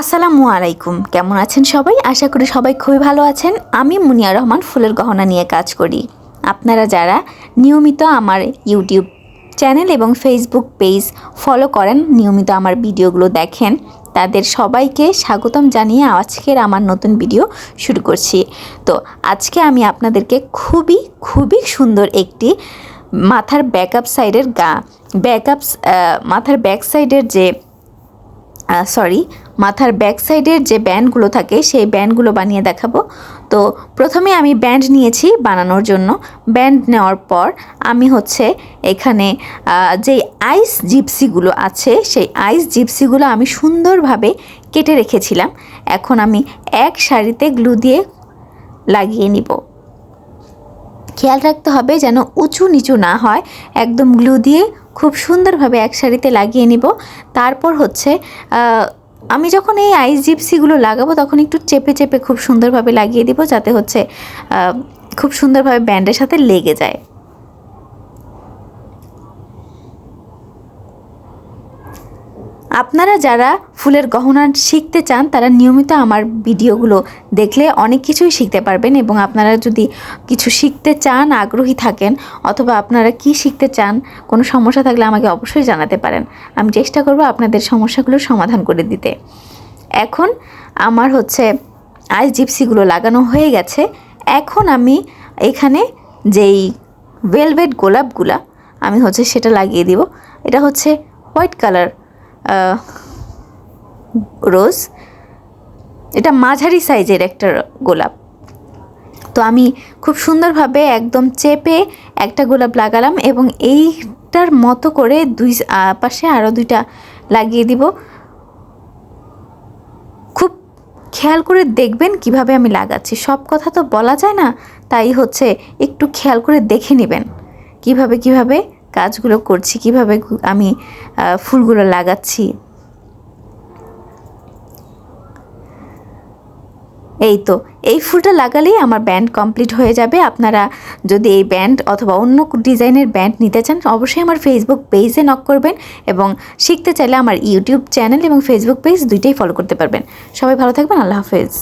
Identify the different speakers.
Speaker 1: আসসালামু আলাইকুম। কেমন আছেন সবাই? আশা করি সবাই খুবই ভালো আছেন। আমি মুনিয়া রহমান, ফুলের গহনা নিয়ে কাজ করি। আপনারা যারা নিয়মিত আমার ইউটিউব চ্যানেল এবং ফেসবুক পেজ ফলো করেন, নিয়মিত আমার ভিডিওগুলো দেখেন, তাদের সবাইকে স্বাগতম জানিয়ে আজকের আমার নতুন ভিডিও শুরু করছি। তো আজকে আমি আপনাদেরকে খুবই খুবই সুন্দর একটি মাথার ব্যাকআপ সাইডের গা ব্যাকআপ মাথার ব্যাক সাইডের যে সরি মাথার ব্যাক সাইডের যে ব্যান্ডগুলো থাকে সেই ব্যান্ডগুলো বানিয়ে দেখাবো। তো প্রথমে আমি ব্যান্ড নিয়েছি বানানোর জন্য। ব্যান্ড নেওয়ার পর আমি হচ্ছে এখানে আহ, যে আইস জিপসিগুলো আছে সেই আইস জিপসিগুলো আমি সুন্দরভাবে কেটে রেখেছিলাম। এখন আমি এক শাড়িতে গ্লু দিয়ে লাগিয়ে নিব। খেয়াল রাখতে হবে যেন উঁচু নিচু না হয় একদম গ্লু দিয়ে খুব সুন্দরভাবে এক শাড়িতে লাগিয়ে নিব। তারপর হচ্ছে আমি যখন এই আইস জিপসিগুলো লাগাবো, তখন একটু চেপে চেপে খুব সুন্দরভাবে লাগিয়ে দিব যাতে হচ্ছে খুব সুন্দরভাবে ব্যান্ডের সাথে লেগে যায়। আপনারা যারা ফুলের গহনা শিখতে চান, তারা নিয়মিত আমার ভিডিওগুলো দেখলে অনেক কিছুই শিখতে পারবেন এবং আপনারা যদি কিছু শিখতে চান, আগ্রহী থাকেন অথবা আপনারা কি শিখতে চান, কোনো সমস্যা থাকলে আমাকে অবশ্যই জানাতে পারেন। আমি চেষ্টা করব আপনাদের সমস্যাগুলোর সমাধান করে দিতে। এখন আমার হচ্ছে আইস জিপসিগুলো লাগানো হয়ে গেছে। এখন আমি এখানে যেই ভেলভেট গোলাপগুলা, আমি হচ্ছে সেটা লাগিয়ে দিব। এটা হচ্ছে হোয়াইট কালার রোজ। এটা মাঝারি সাইজের একটা গোলাপ। তো আমি খুব সুন্দরভাবে একদম চেপে একটা গোলাপ লাগালাম এবং এইটার মতো করে দুই পাশে আরও দুইটা লাগিয়ে দিব। খুব খেয়াল করে দেখবেন কীভাবে আমি লাগাচ্ছি। সব কথা তো বলা যায় না, তাই হচ্ছে একটু খেয়াল করে দেখে নেবেন। কীভাবে কীভাবে কাজগুলো করছি, কীভাবে আমি ফুলগুলো লাগাচ্ছি। এই তো, এই ফুলটা লাগালেই আমার ব্যান্ড কমপ্লিট হয়ে যাবে। আপনারা যদি এই ব্যান্ড অথবা অন্য ডিজাইনের ব্যান্ড নিতে চান, অবশ্যই আমার ফেসবুক পেজে নক করবেন এবং শিখতে চাইলে আমার ইউটিউব চ্যানেল এবং ফেসবুক পেজ দুইটাই ফলো করতে পারবেন। সবাই ভালো থাকবেন, আল্লাহ হাফেজ।